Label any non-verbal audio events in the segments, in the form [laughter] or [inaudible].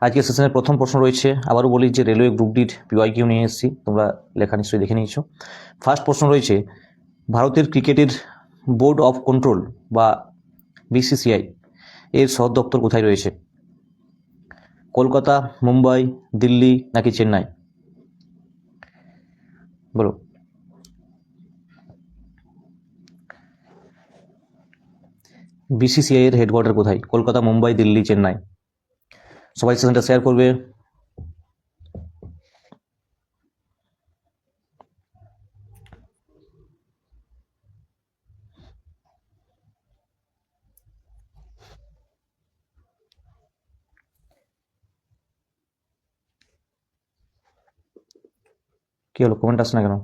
আজকে সেশনের প্রথম প্রশ্ন রয়েছে। আবারও বলি যে রেলওয়ে গ্রুপ ডির পিওয়াই কিউ নিয়ে এসেছি। তোমরা লেখা নিশ্চয়ই দেখে নিয়েছো। ফার্স্ট প্রশ্ন রয়েছে, ভারতের ক্রিকেটের বোর্ড অফ কন্ট্রোল বা বিসিসিআই এর সদর দপ্তর কোথায় রয়েছে? কলকাতা, মুম্বাই, দিল্লি নাকি চেন্নাই? বলো। বিসিসিআই এর হেডকোয়ার্টার কোথায়? কলকাতা, মুম্বাই, দিল্লি, চেন্নাই। সবাই সেশনটা শেয়ার করবে। কি হলো কমেন্ট আসছে না কেন?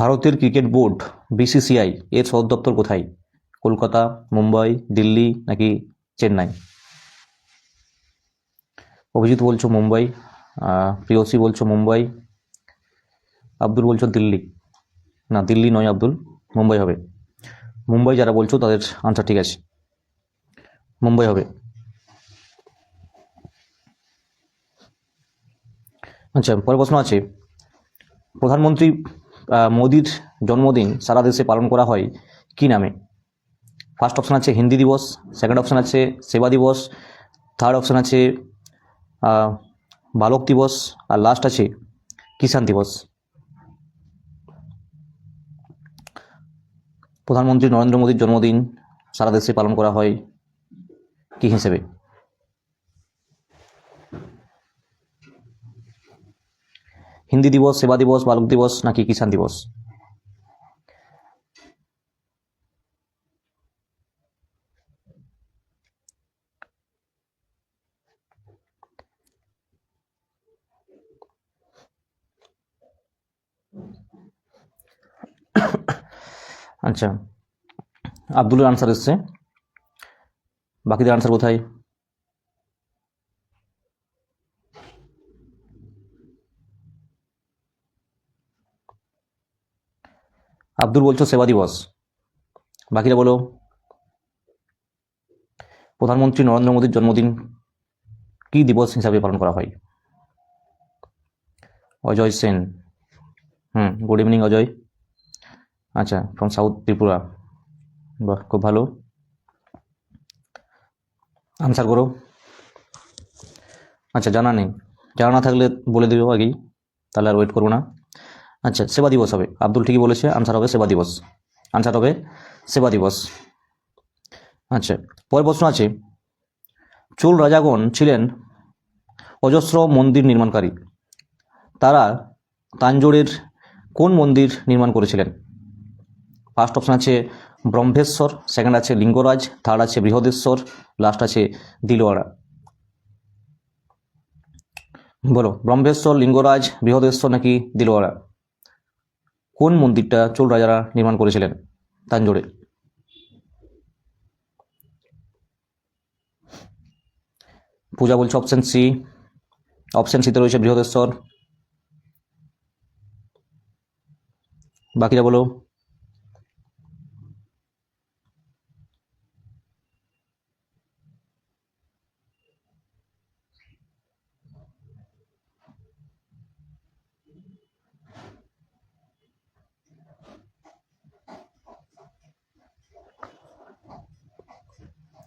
ভারতের ক্রিকেট বোর্ড, বিসিসিআই, এর সদর দপ্তর কোথায়? কলকাতা, মুম্বাই, দিল্লি নাকি চেন্নাই? অভিজিৎ বলছো মুম্বাই প্রিয়সী বলছো মুম্বাই, আব্দুল বলছো দিল্লি। না, দিল্লি নয় আব্দুল, মুম্বাই হবে। মুম্বাই যারা বলছো তাদের আনসার ঠিক আছে। মুম্বাই হবে। আচ্ছা পরের প্রশ্ন আছে। প্রধানমন্ত্রী মোদির জন্মদিন সারা দেশে পালন করা হয় কি নামে? ফার্স্ট অপশান আছে হিন্দি দিবস সেকেন্ড অপশান আছে সেবা দিবস থার্ড অপশান আছে বালক দিবস, আর লাস্ট আছে কিষাণ দিবস। প্রধানমন্ত্রী নরেন্দ্র মোদীর জন্মদিন সারা দেশে পালন করা হয় কি হিসেবে? হিন্দি দিবস, সেবা দিবস, বালক দিবস, নাকি কিষাণ দিবস? আচ্ছা আব্দুলের আনসার এসছে। বাকিদের আনসার কোথায়? আব্দুল বলছো সেবা দিবস। বাকিরা বলো, প্রধানমন্ত্রী নরেন্দ্র মোদীর জন্মদিন কি দিবস হিসাবে পালন করা হয়? অজয় সেন। হুম গুড ইভিনিং অজয়। আচ্ছা ফ্রম সাউথ ত্রিপুরা। বাহ, খুব ভালো। আনসার করো। আচ্ছা জানা নেই। জানা না থাকলে বলে দেবো আগেই। তাহলে আর ওয়েট করব না। আচ্ছা সেবা দিবস হবে। আব্দুল ঠিকই বলেছে, আনসার হবে সেবা দিবস। আনসার হবে সেবা দিবস। আচ্ছা পরের প্রশ্ন আছে। চোল রাজাগণ ছিলেন অজস্র মন্দির নির্মাণকারী। তারা তাঞ্জোরের কোন মন্দির নির্মাণ করেছিলেন? ফার্স্ট অপশন আছে ব্রহ্মেশ্বর, সেকেন্ড আছে লিঙ্গরাজ, থার্ড আছে বৃহদেশ্বর, লাস্ট আছে দিলওয়াড়া বলো, ব্রহ্মেশ্বর, লিঙ্গরাজ, বৃহদেশ্বর নাকি দিলওয়াড়া কোন মন্দিরটা চোল রাজারা নির্মাণ করেছিলেন? তাঞ্জোরে পূজা বলছে অপশন সি অপশন সিতে রয়েছে বৃহদেশ্বর। বাকিরা বলো।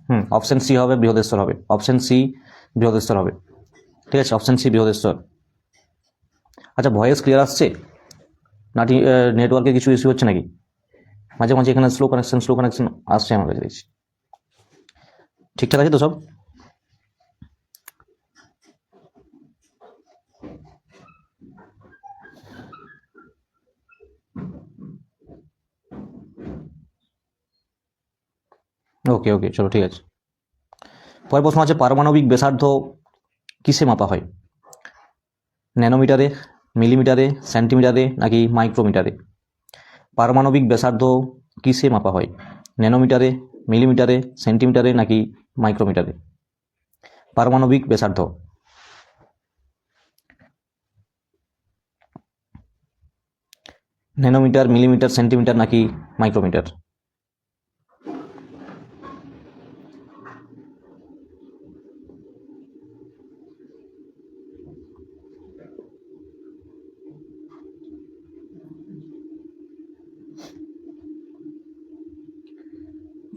হুম অপশন সি হবে, বৃহদেশ্বর হবে। অপশন সি বৃহদেশ্বর হবে। ঠিক আছে অপশন সি বৃহদেশ্বর। আচ্ছা ভয়েস ক্লিয়ার আসছে? না নেটওয়ার্কে কিছু ইস্যু হচ্ছে নাকি? মাঝে মাঝে এখানে স্লো কানেকশন স্লো কানেকশন আসছে আমার কাছে, দেখছি। ঠিকঠাক আছে তো সব? ওকে ওকে চলো, ঠিক আছে। প্রশ্ন আছে, পারমাণবিক ব্যাসার্ধ কিসে মাপা হয়? ন্যানোমিটারে, মিলিমিটারে, সেন্টিমিটারে নাকি মাইক্রোমিটারে? পারমাণবিক ব্যাসার্ধ কিসে মাপা হয়? ন্যানোমিটারে, মিলিমিটারে, সেন্টিমিটারে নাকি মাইক্রোমিটারে? পারমাণবিক ব্যাসার্ধ। ন্যানোমিটার, মিলিমিটার, সেন্টিমিটার নাকি মাইক্রোমিটার?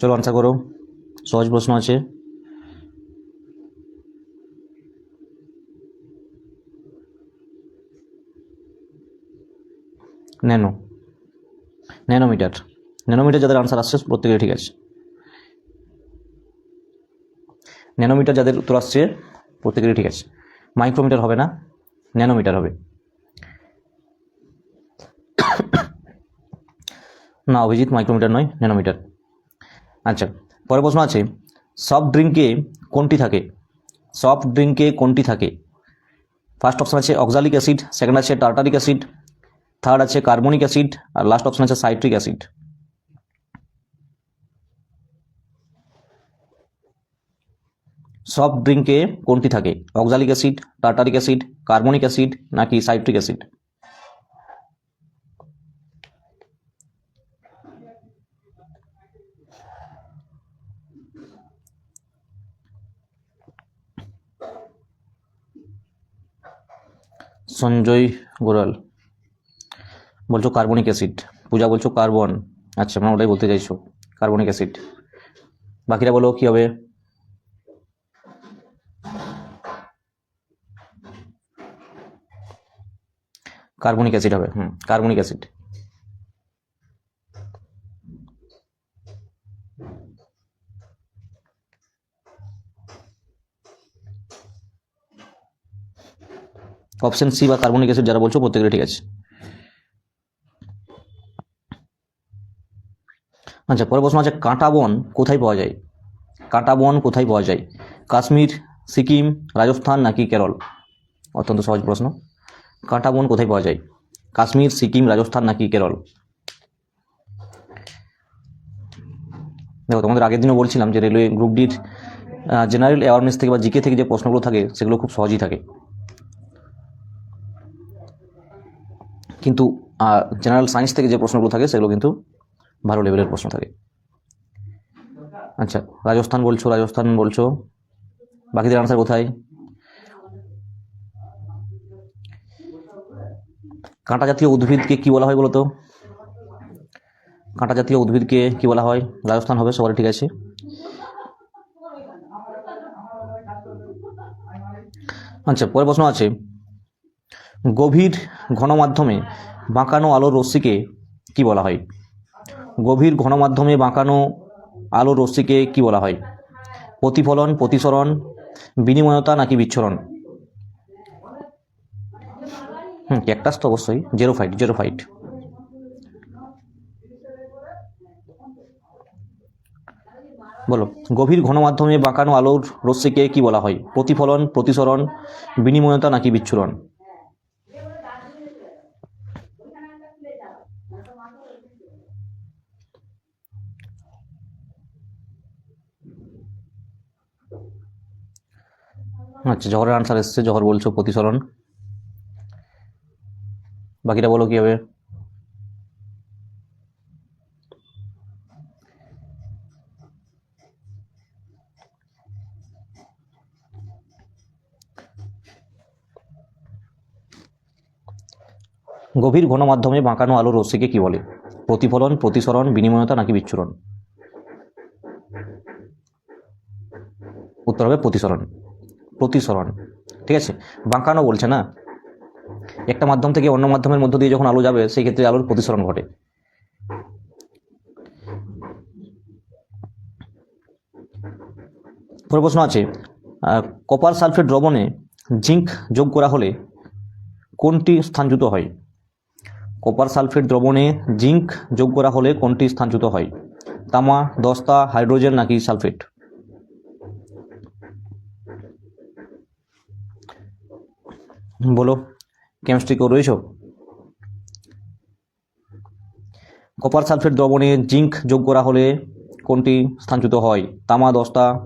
চলো আনসার করো। সহজ প্রশ্ন আছে। ন্যানো। ন্যানোমিটার। ন্যানোমিটার যাদের আনসার আসছে প্রত্যেকের ঠিক আছে। ন্যানোমিটার যাদের উত্তর আসছে, প্রত্যেকেরই ঠিক আছে। মাইক্রোমিটার হবে না, ন্যানোমিটার হবে। [coughs] না, অভিজিৎ মাইক্রোমিটার নয়, ন্যানোমিটার। আচ্ছা পরের প্রশ্ন আছে সফট ড্রিঙ্কে কোনটি থাকে? সফট ড্রিঙ্কে কোনটি থাকে? ফার্স্ট অপশন আছে অক্সালিক অ্যাসিড সেকেন্ড আছে টার্টারিক অ্যাসিড থার্ড আছে কার্বনিক অ্যাসিড আর লাস্ট অপশন আছে সাইট্রিক অ্যাসিড সফট ড্রিঙ্কে কোনটি থাকে? Oxalic acid tartaric acid carbonic acid নাকি সাইট্রিক অ্যাসিড সঞ্জয় গোরাল। বলছো কার্বনিক অ্যাসিড। পূজা বলছো কার্বন। আচ্ছা আমরা ওটাই বলতে চাইছো, কার্বনিক অ্যাসিড। বাকিরা বলো কি হবে? কার্বনিক অ্যাসিড হবে, হুম, কার্বনিক অ্যাসিড। অপশন সি বা কার্বনিক অ্যাসিড যারা বলছো, প্রত্যেকেরই ঠিক আছে। আচ্ছা পরের প্রশ্ন আছে, কাঁটা বন কোথায় পাওয়া যায়? কাঁটা বন কোথায় পাওয়া যায়? কাশ্মীর, সিকিম, রাজস্থান নাকি কেরল? অত্যন্ত সহজ প্রশ্ন। কাঁটা বন কোথায় পাওয়া যায়? কাশ্মীর, সিকিম, রাজস্থান নাকি কেরল? দেখো, তোমাদের আগের দিনও বলছিলাম যে রেলওয়ে গ্রুপ ডির জেনারেল অ্যাওয়ারনেস থেকে বা জিকে থেকে যে প্রশ্নগুলো থাকে, সেগুলো খুব সহজই থাকে। কিন্তু জেনারেল সায়েন্স থেকে যে প্রশ্নগুলো থাকে, সেগুলো কিন্তু ভালো লেভেলের প্রশ্ন থাকে। আচ্ছা রাজস্থান বলছো রাজস্থান বলছো। বাকিদের আনসার কোথায়? কাঁটা জাতীয় উদ্ভিদকে কি বলা হয় বলো তো কাঁটা জাতীয় উদ্ভিদকে কি বলা হয়? রাজস্থান হবে, সবারই ঠিক আছে। আচ্ছা পরের প্রশ্ন আছে। গভীর ঘনমাধ্যমে বাঁকানো আলোর রশ্মিকে কি বলা হয়? গভীর ঘনমাধ্যমে বাঁকানো আলোর রশ্মিকে কি বলা হয়? প্রতিফলন, প্রতিসরণ, বিনিময়তা নাকি বিচ্ছরণ? হুম ক্যাকটাস তো অবশ্যই জেরো ফাইট জেরো ফাইট বলো, গভীর ঘনমাধ্যমে বাঁকানো আলোর রশ্মিকে কি বলা হয়? প্রতিফলন, প্রতিসরণ, বিনিময়তা নাকি বিচ্ছুরণ? আচ্ছা জহরের আনসার এসছে জহর বলছো প্রতিসরণ, বাকিটা বলো কি হবে? গভীর ঘনমাধ্যমে বাঁকানো আলোর রশ্মিকে কি বলে? প্রতিফলন, প্রতিসরণ, বিনিময়তা নাকি বিচ্ছুরণ? উত্তর হবে প্রতিসরণ। প্রতিসরণ। ঠিক আছে? বাঁকানো বলছে না? একটা মাধ্যম থেকে অন্য মাধ্যমের মধ্য দিয়ে যখন আলো যাবে, সেই ক্ষেত্রে আলোর প্রতিসরণ ঘটে। প্রশ্ন আছে কপার সালফেট দ্রবণে জিঙ্ক যোগ করা হলে কোনটি স্থানচ্যুত হয়? কপার সালফেট দ্রবণে জিঙ্ক যোগ করা হলে কোনটি স্থানচ্যুত হয়? তামা, দস্তা, হাইড্রোজেন নাকি সালফেট? বলো কেমিস্ট্রি কেউ রয়েছ? কপার সালফেট দ্রবণে জিঙ্ক যোগ করা হলে কোনটি স্থানচ্যুত হয়? তামা, দস্তা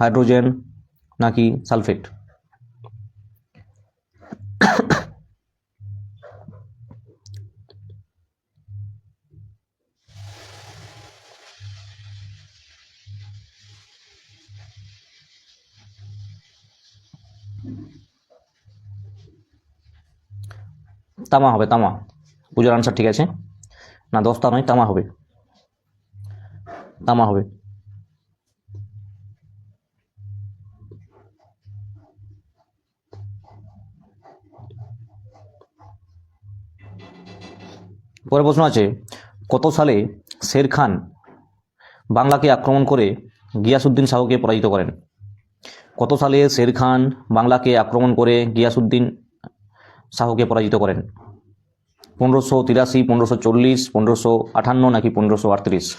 হাইড্রোজেন নাকি সালফেট তামা হবে, তামা। পুজোর আনসার ঠিক আছে? না, দস্তা নয়, তামা হবে। তামা হবে। পরের প্রশ্ন আছে, কত সালে শের খান বাংলাকে আক্রমণ করে গিয়াসুদ্দিন শাহকে পরাজিত করেন? কত সালে শের খান বাংলাকে আক্রমণ করে গিয়াসুদ্দিন শাহকে পরাজিত করেন। পনেরোশো তিরাশি, পনেরোশো চল্লিশ, পনেরোশো আটান্ন নাকি পনেরোশো আটত্রিশ?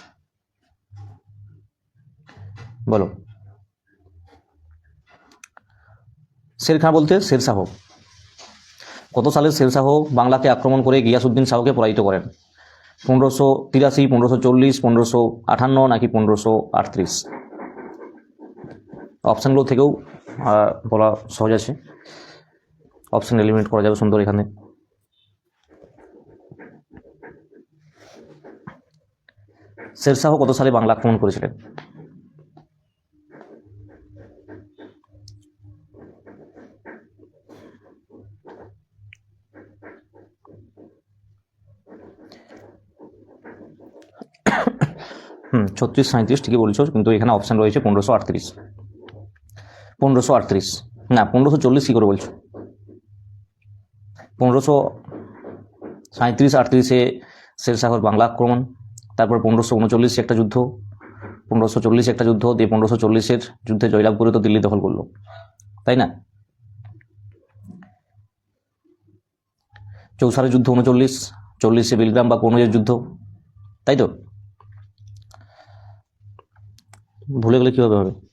বলো। শের খান বলতে শের শাহ। কত সালে শের শাহ বাংলাকে আক্রমণ করে গিয়াসুদ্দিন শাহকে পরাজিত করেন? পনেরোশো তিরাশি, পনেরোশো চল্লিশ, পনেরোশো আটান্ন নাকি পনেরোশো আটত্রিশ? অপশানগুলো থেকেও বলা সহজ আছে। অপশান এলিমিনেট করা যাবে সুন্দর এখানে। শেরশাহ কত সালে বাংলা আক্রমণ করেছিলেন? হুম, ছত্রিশ সাঁত্রিশ ঠিকই বলছো, কিন্তু এখানে অপশান রয়েছে পনেরোশো আটত্রিশ। পনেরোশো আটত্রিশ। না, পনেরোশো চল্লিশ কী করে বলছো? পনেরোশো সাঁত্রিশ আটত্রিশে শেরশাহর বাংলা আক্রমণ, তারপর পনেরোশো উনচল্লিশে একটা যুদ্ধ, পনেরোশো চল্লিশে একটা যুদ্ধ, দিয়ে পনেরোশো চল্লিশের যুদ্ধে জয়লাভ করে তো দিল্লি দখল করল। তাই না? চৌসারের যুদ্ধ উনচল্লিশ, চল্লিশে বিলগ্রাম বা কনুজের যুদ্ধ, তাই তো? ভুলে গেলে কীভাবে হবে?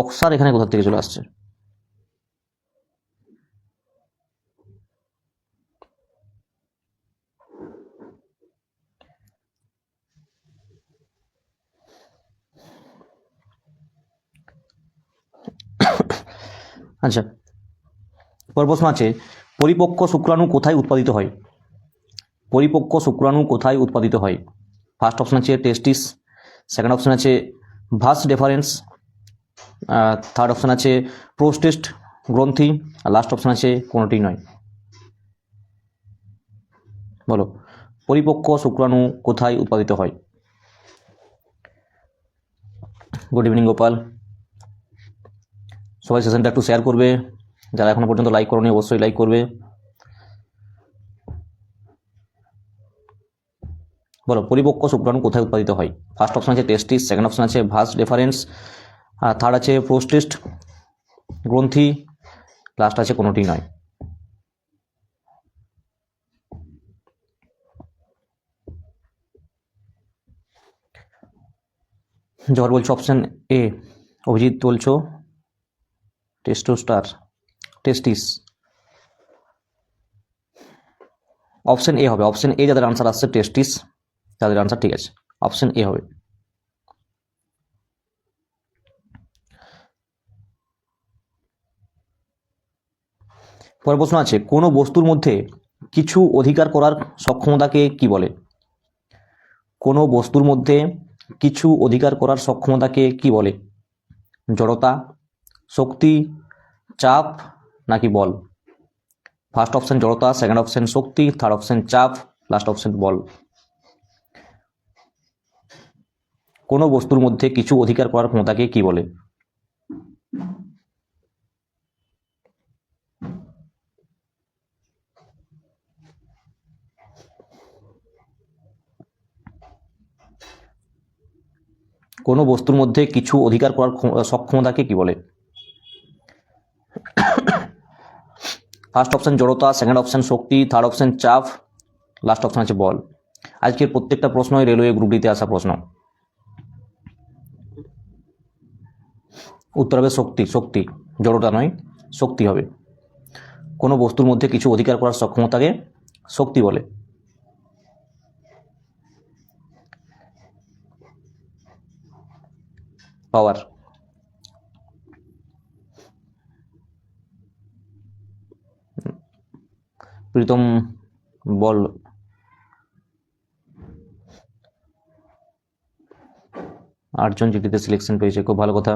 বক্সার এখানে কোথা থেকে চলে আসছে? আচ্ছা পর প্রশ্ন আছে পরিপক্ক শুক্রাণু কোথায় উৎপাদিত হয়? পরিপক্ক শুক্রাণু কোথায় উৎপাদিত হয়? ফার্স্ট অপশন আছে টেস্টিস সেকেন্ড অপশন আছে ভাস ডেফারেন্স থার্ড অপশান আছে প্রোস্টেস্ট গ্রন্থি, আর লাস্ট অপশান আছে কোনোটি নয়। বলো, পরিপক্ক শুক্রাণু কোথায় উৎপাদিত হয়? Good evening Gopal. সবাই সেশনটা একটু শেয়ার করবে। যারা এখনও পর্যন্ত লাইক করনি, অবশ্যই লাইক করবে। বলো, পরিপক্ক শুক্রাণু কোথায় উৎপাদিত হয়? ফার্স্ট অপশন আছে টেস্টিস সেকেন্ড অপশন আছে ভাস রেফারেন্স আর থার্ড আছে প্রোস্টেস্ট গ্রন্থি লাস্ট আছে কোনোটি নয়। জহর বলছো অপশান এ অভিজিৎ বলছো টেস্টোস্টার টেস্টিস অপশান এ হবে অপশান এ যাদের আনসার আসছে টেস্টিস তাদের আনসার ঠিক আছে অপশান এ হবে। পরের প্রশ্ন আছে, কোনো বস্তুর মধ্যে কিছু অধিকার করার সক্ষমতাকে কি বলে? কোনো বস্তুর মধ্যে কিছু অধিকার করার সক্ষমতাকে কি বলে? জড়তা, শক্তি, চাপ নাকি বল? ফার্স্ট অপশন জড়তা, সেকেন্ড অপশন শক্তি, থার্ড অপশন চাপ, লাস্ট অপশন বল। কোনো বস্তুর মধ্যে কিছু অধিকার করার ক্ষমতাকে কি বলে? কোনো বস্তুর মধ্যে কিছু অধিকার করার ক্ষম- সক্ষমতাকে কি বলে? ফার্স্ট অপশন জড়তা সেকেন্ড অপশন শক্তি থার্ড অপশন চাপ লাস্ট অপশন আছে বল। আজকের প্রত্যেকটা প্রশ্নই রেলওয়ে গ্রুপ ডিতে আসা প্রশ্ন। উত্তর হবে শক্তি শক্তি, জড়তা নয়, শক্তি হবে। কোনো বস্তুর মধ্যে কিছু অধিকার করার সক্ষমতাকে শক্তি বলে। পাওয়ার প্রীতম, বল। আটজন জিডিতে সিলেকশন পেয়েছে, খুব ভালো কথা।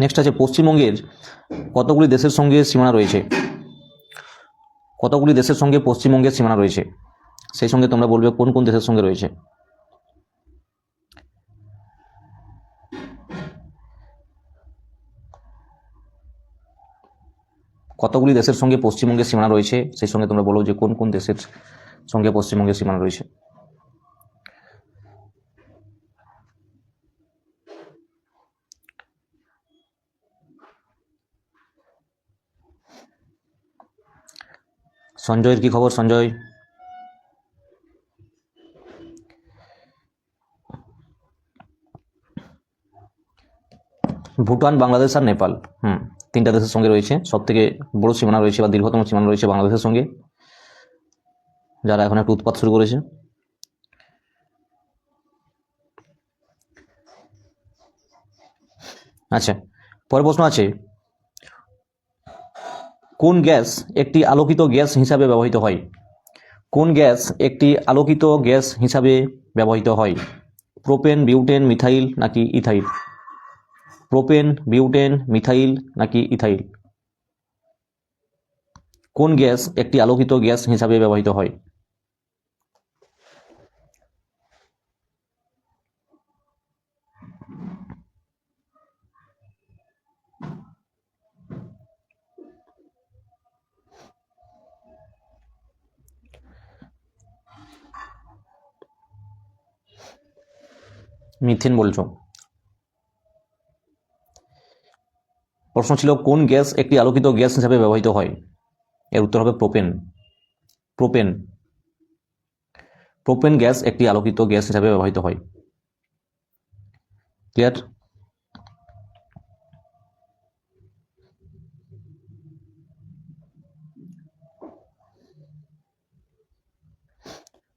নেক্সট আছে, পশ্চিমবঙ্গের কতগুলি দেশের সঙ্গে সীমানা রয়েছে? কতগুলি দেশের সঙ্গে পশ্চিমবঙ্গের সীমানা রয়েছে? সেই সঙ্গে তোমরা বলবে কোন কোন দেশের সঙ্গে রয়েছে। কতগুলি দেশের সঙ্গে পশ্চিমবঙ্গের সীমানা রয়েছে, সেই সঙ্গে তোমরা বলো যে কোন কোন দেশের সঙ্গে পশ্চিমবঙ্গের সীমানা রয়েছে। সঞ্জয়ের কি খবর? সঞ্জয়? ভুটান, বাংলাদেশ আর নেপাল। হুম, তিনটা দেশের সঙ্গে রয়েছে। সব থেকে বড় সীমানা রয়েছে বা দীর্ঘতম সীমানা রয়েছে বাংলাদেশের সঙ্গে। যারা এখন একটু উৎপাত শুরু করেছে। আচ্ছা পরের প্রশ্ন আছে। কোন গ্যাস একটি আলোকিত গ্যাস হিসাবে ব্যবহৃত হয়? কোন গ্যাস একটি আলোকিত গ্যাস হিসাবে ব্যবহৃত হয়? প্রোপেন, বিউটেন, মিথাইল নাকি ইথাইল? প্রোপেন, বিউটেন, মিথাইল নাকি ইথাইল? কোন গ্যাস একটি আলোকিত গ্যাস হিসাবে ব্যবহৃত হয়? মিথেন বলছো? প্রশ্ন ছিল, কোন গ্যাস একটি আলোকিত গ্যাস হিসাবে ব্যবহৃত হয়? এর উত্তর হবে প্রোপেন। প্রোপেন। প্রোপেন গ্যাস একটি আলোকিত গ্যাস হিসাবে ব্যবহৃত হয়। ক্লিয়ার?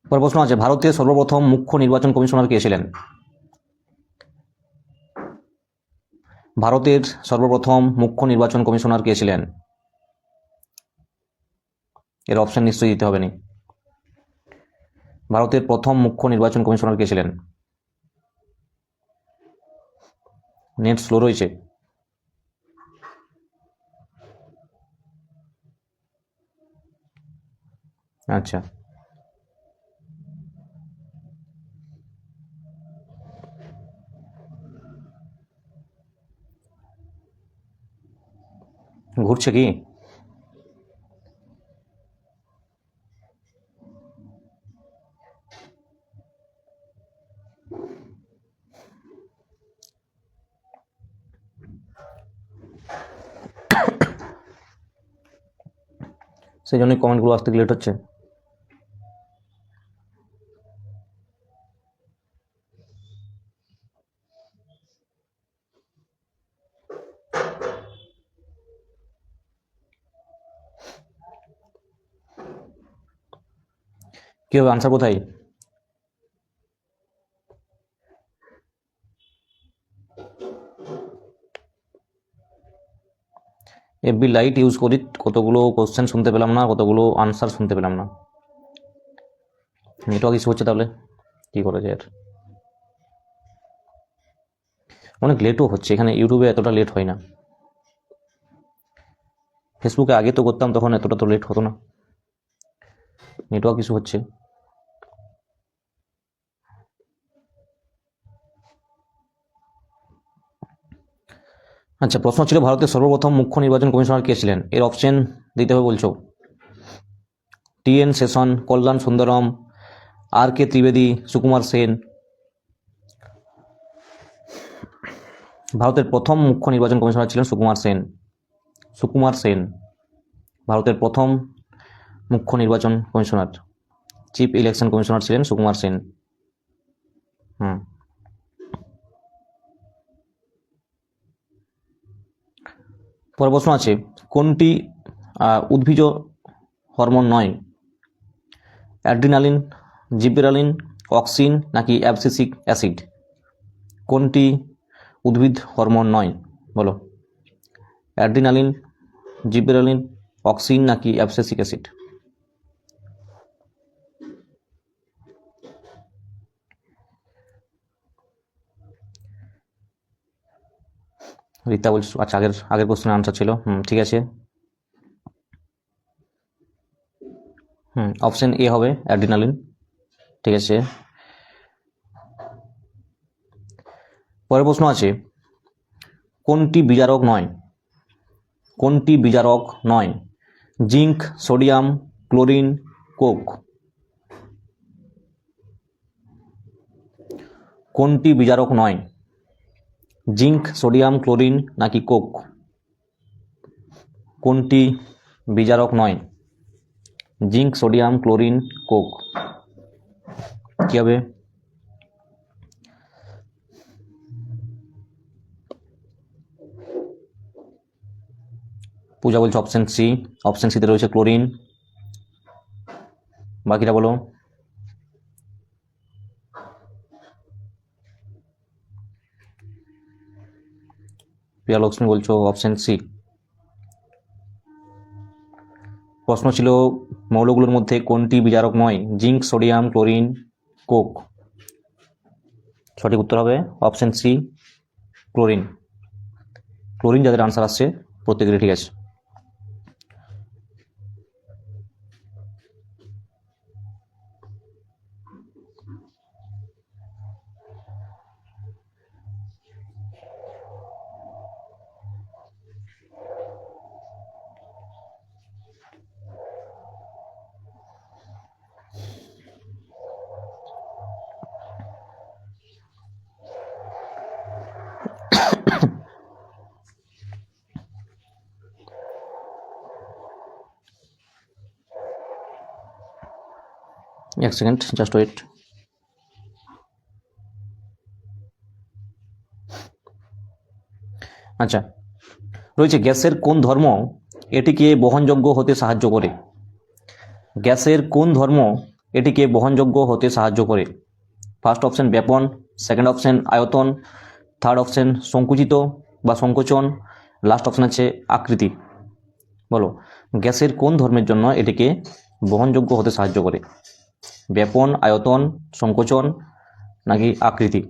পরের প্রশ্ন আছে, ভারতের সর্বপ্রথম মুখ্য নির্বাচন কমিশনার কে ছিলেন? ভারতের সর্বপ্রথম মুখ্য নির্বাচন কমিশনার কে ছিলেন? এর অপশন নিশ্চয়ই দিতে হবে নি। ভারতের প্রথম মুখ্য নির্বাচন কমিশনার কে ছিলেন? নেট স্লো রয়েছে। আচ্ছা। ঘুরছে কি? সেই জন্যই কমেন্টগুলো আসতে লেট হচ্ছে। কি হবে আনসার কোথায়? এফবি লাইট ইউজ করি, কতগুলো কোশ্চেন শুনতে পেলাম না, কতগুলো আনসার শুনতে পেলাম না। নেটওয়ার্ক ইস্যু হচ্ছে তাহলে, কী করা যায় আর? অনেক লেটও হচ্ছে, এখানে ইউটিউবে এতটা লেট হয় না। ফেসবুকে আগে তো করতাম, তখন এতটা তো লেট হতো না। নেটওয়ার্ক ইস্যু হচ্ছে। আচ্ছা প্রশ্ন ছিল ভারতের সর্বপ্রথম মুখ্য নির্বাচন কমিশনার কে ছিলেন? এর অপশন দিতে হবে বলছো। T N Seshan, Kalyan Sundaram, R K Trivedi, Sukumar Sen. ভারতের প্রথম মুখ্য নির্বাচন কমিশনার ছিলেন সুকুমার সেন। সুকুমার সেন, ভারতের প্রথম মুখ্য নির্বাচন কমিশনার। চিফ ইলেকশন কমিশনার ছিলেন সুকুমার সেন। হুম। পরের প্রশ্ন আছে, কোনটি উদ্ভিজ হরমোন নয়? অ্যাড্রিনালিন, জিপেরালিন, অক্সিন নাকি অ্যাবসিসিক অ্যাসিড? কোনটি উদ্ভিদ হরমোন নয়? বলো। অ্যাড্রিনালিন, জিপেরালিন, অক্সিন নাকি অ্যাবসিসিক অ্যাসিড? রীতা বলছো আচ্ছা আগের আগের কোশ্চেনের আনসার ছিল। হুম, ঠিক আছে। হুম অপশন এ হবে অ্যাড্রিনালিন ঠিক আছে। পরের প্রশ্ন আছে, কোনটি বিজারক নয়? কোনটি বিজারক নয়? Zinc, sodium, chlorine, coke. কোনটি বিজারক নয়? জিঙ্ক, সোডিয়াম, ক্লোরিন নাকি কোক? কোনটি বিজারক নয়? Zinc, sodium, chlorine, coke. কি হবে? পূজা বলছে অপশন সি অপশন সিতে রয়েছে ক্লোরিন। বাকিটা বলো। প্রিয়া লক্ষ্মী বলছো অপশান সি প্রশ্ন ছিল, মৌলগুলোর মধ্যে কোনটি বিজারক নয়? Zinc, sodium, chlorine, coke. সঠিক উত্তর হবে অপশান সি ক্লোরিন। ক্লোরিন যাদের আনসার আসছে, প্রত্যেকেরই ঠিক আছে। এক সেকেন্ড জাস্ট ওয়েট আচ্ছা রয়েছে গ্যাসের কোন ধর্ম এটিকে বহনযোগ্য হতে সাহায্য করে? গ্যাসের কোন ধর্ম এটিকে বহনযোগ্য হতে সাহায্য করে? ফার্স্ট অপশন ব্যাপন। সেকেন্ড অপশন আয়তন। থার্ড অপশন সংকুচিত বা সংকোচন। লাস্ট অপশন আছে, আকৃতি। বলো, গ্যাসের কোন ধর্মের জন্য এটিকে বহনযোগ্য হতে সাহায্য করে? ব্যাপন, আয়তন, সংকোচন নাকি আকৃতি?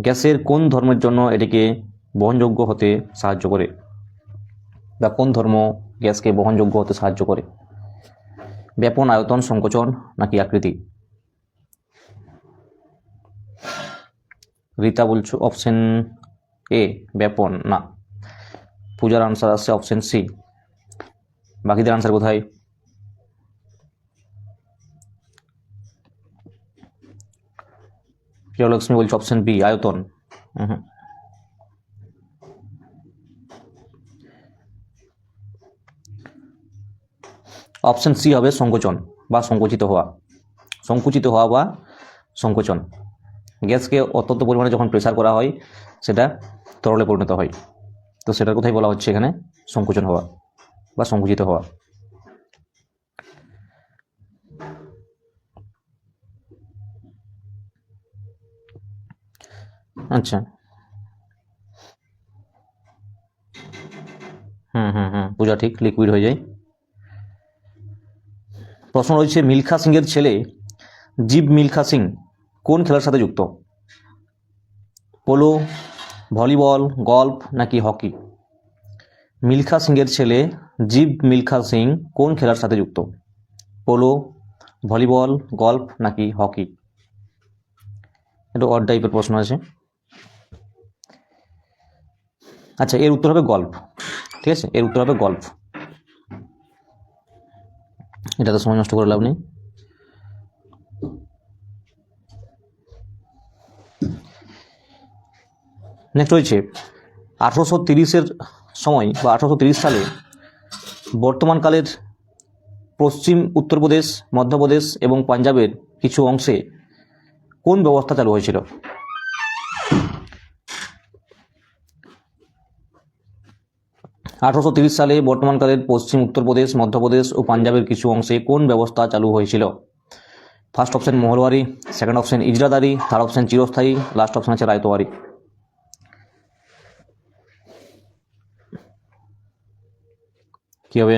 গ্যাসের কোন ধর্মের জন্য এটিকে বহনযোগ্য হতে সাহায্য করে? বা কোন ধর্ম গ্যাসকে বহনযোগ্য হতে সাহায্য করে? ব্যাপন, আয়তন, সংকোচন নাকি আকৃতি? রীতা বলছো অপশন এ ব্যাপন, না। পূজার আনসার আসছে অপশন সি বাকিদের আনসার কোথায়? প্রিয়লক্ষ্মী বলছে অপশন বি আয়তন। অপশন সি হবে সংকোচন বা সংকুচিত হওয়া। সংকুচিত হওয়া বা সংকোচন। গ্যাসকে অত্যন্ত পরিমাণে যখন প্রেসার করা হয়, সেটা তরলে পরিণত হয়। তো সেটার কথাই বলা হচ্ছে এখানে, সংকোচন হওয়া। বা সংকুচিত হওয়া। আচ্ছা। হুম হুম হুম, পূজা ঠিক লিকুইড হয়ে যায়। প্রশ্ন রয়েছে, মিলখা সিংয়ের ছেলে জীব মিলখা সিং কোন খেলার সাথে যুক্ত? পোলো, ভলিবল, গল্ফ নাকি হকি? মিলখা সিংয়ের ছেলে জীব মিলখা সিং কোন খেলার সাথে যুক্ত? পোলো, ভলিবল, গল্ফ নাকি হকি? এটা অড টাইপের প্রশ্ন আছে। আচ্ছা এর উত্তর হবে গল্ফ। ঠিক আছে? এর উত্তর হবে গল্ফ। এটা তো সময় নষ্ট করে লাভ নেই। নেক্সট রয়েছে, আঠারোশো তিরিশের সময় বা আঠারোশো তিরিশ সালে বর্তমানকালের পশ্চিম, উত্তরপ্রদেশ, মধ্যপ্রদেশ এবং পাঞ্জাবের কিছু অংশে কোন ব্যবস্থা চালু হয়েছিল? আঠারোশো সালে বর্তমানকালের পশ্চিম, উত্তরপ্রদেশ, মধ্যপ্রদেশ ও পাঞ্জাবের কিছু অংশে কোন ব্যবস্থা চালু হয়েছিল? First option mahalwari second option ijaradari, third option চিরস্থায়ী, লাস্ট অপশন আছে রায়তোয়ারি কি হবে?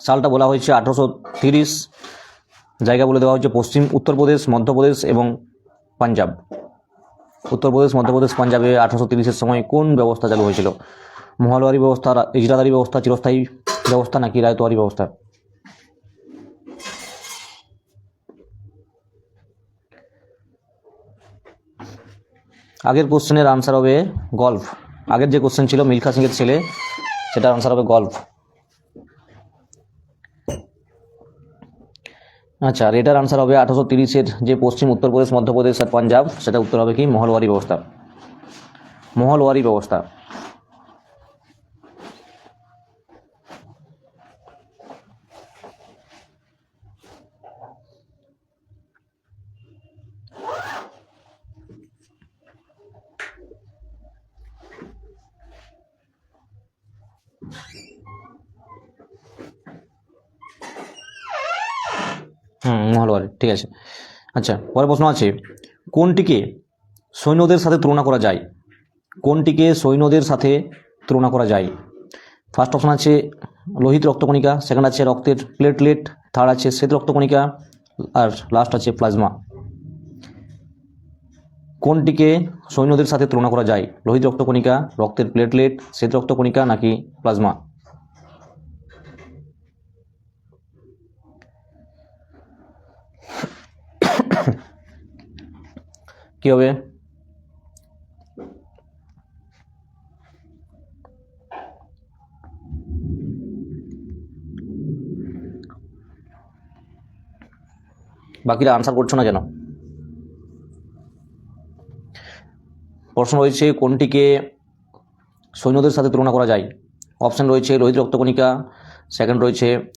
সালটা বলা হয়েছে আঠারোশো তিরিশ। জায়গা বলে দেওয়া হচ্ছে পশ্চিম, উত্তরপ্রদেশ, মধ্যপ্রদেশ এবং পাঞ্জাব। উত্তরপ্রদেশ, মধ্যপ্রদেশ, পাঞ্জাবে আঠারোশো তিরিশের সময় কোন ব্যবস্থা চালু হয়েছিল? মহলওয়ারি ব্যবস্থা, ইজরাদারি ব্যবস্থা, চিরস্থায়ী ব্যবস্থা নাকি রায়তোয়ারি ব্যবস্থা? আগের কোশ্চেনের আনসার হবে গল্ফ। আগের যে কোশ্চেন ছিল মিলখা সিংয়ের ছেলে, সেটার আনসার হবে গল্ফ। আচ্ছা আর এটার আনসার হবে আঠারোশো তিরিশের যে পশ্চিম উত্তরপ্রদেশ, মধ্যপ্রদেশ আর পাঞ্জাব সেটা উত্তর হবে কি? মহলওয়ারি ব্যবস্থা। মহলওয়ারি ব্যবস্থা। আচ্ছা পরের প্রশ্ন আছে, কোনটিকে সৈন্যদের সাথে তুলনা করা যায়? কোনটিকে সৈন্যদের সাথে তুলনা করা যায়? ফার্স্ট অপশন আছে লোহিত রক্তকণিকা সেকেন্ড আছে রক্তের প্লেটলেট থার্ড আছে শ্বেত রক্তকণিকা, আর লাস্ট আছে প্লাজমা কোনটিকে সৈন্যদের সাথে তুলনা করা যায়? লোহিত রক্তকণিকা, রক্তের প্লেটলেট শ্বেত রক্তকণিকা নাকি প্লাজমা কি হবে? বাকিরা আনসার করছ না কেন? প্রশ্ন রয়েছে, কোনটিকে সৈন্যদের সাথে তুলনা করা যায়? অপশন রয়েছে, রোহিত রক্তকণিকা। সেকেন্ড রয়েছে